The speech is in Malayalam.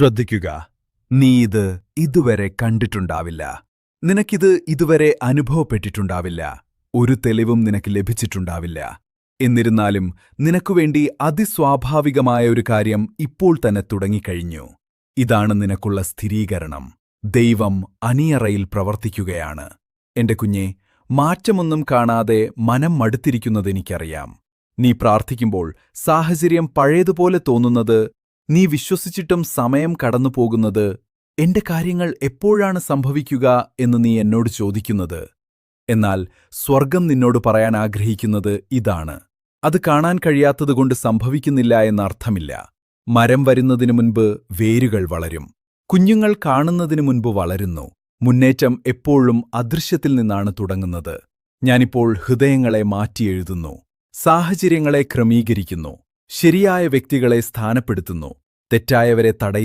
ശ്രദ്ധിക്കുക. നീ ഇത് ഇതുവരെ കണ്ടിട്ടുണ്ടാവില്ല. നിനക്കിത് ഇതുവരെ അനുഭവപ്പെട്ടിട്ടുണ്ടാവില്ല. ഒരു തെളിവും നിനക്ക് ലഭിച്ചിട്ടുണ്ടാവില്ല. എന്നിരുന്നാലും നിനക്കുവേണ്ടി അതിസ്വാഭാവികമായ ഒരു കാര്യം ഇപ്പോൾ തന്നെ തുടങ്ങിക്കഴിഞ്ഞു. ഇതാണ് നിനക്കുള്ള സ്ഥിരീകരണം. ദൈവം അണിയറയിൽ പ്രവർത്തിക്കുകയാണ്. എന്റെ കുഞ്ഞെ മാറ്റമൊന്നും കാണാതെ മനം മടുത്തിരിക്കുന്നതെനിക്കറിയാം നീ പ്രാർത്ഥിക്കുമ്പോൾ സാഹചര്യം പഴയതുപോലെ തോന്നുന്നത് നീ വിശ്വസിച്ചിട്ടും സമയം കടന്നുപോകുന്നത് എന്റെ കാര്യങ്ങൾ എപ്പോഴാണ് സംഭവിക്കുക എന്ന് നീ എന്നോട് ചോദിക്കുന്നത്. എന്നാൽ സ്വർഗം നിന്നോട് പറയാൻ ആഗ്രഹിക്കുന്നത് ഇതാണ്. അത് കാണാൻ കഴിയാത്തതുകൊണ്ട് സംഭവിക്കുന്നില്ല എന്നർത്ഥമില്ല. മരം വരുന്നതിനു മുൻപ് വേരുകൾ വളരും. കുഞ്ഞുങ്ങൾ കാണുന്നതിനു മുൻപ് വളരുന്നു. മുന്നേറ്റം എപ്പോഴും അദൃശ്യത്തിൽ നിന്നാണ് തുടങ്ങുന്നത്. ഞാനിപ്പോൾ ഹൃദയങ്ങളെ മാറ്റിയെഴുതുന്നു സാഹചര്യങ്ങളെ ക്രമീകരിക്കുന്നു. ശരിയായ വ്യക്തികളെ സ്ഥാനപ്പെടുത്തുന്നു. തെറ്റായവരെ തടയുന്നു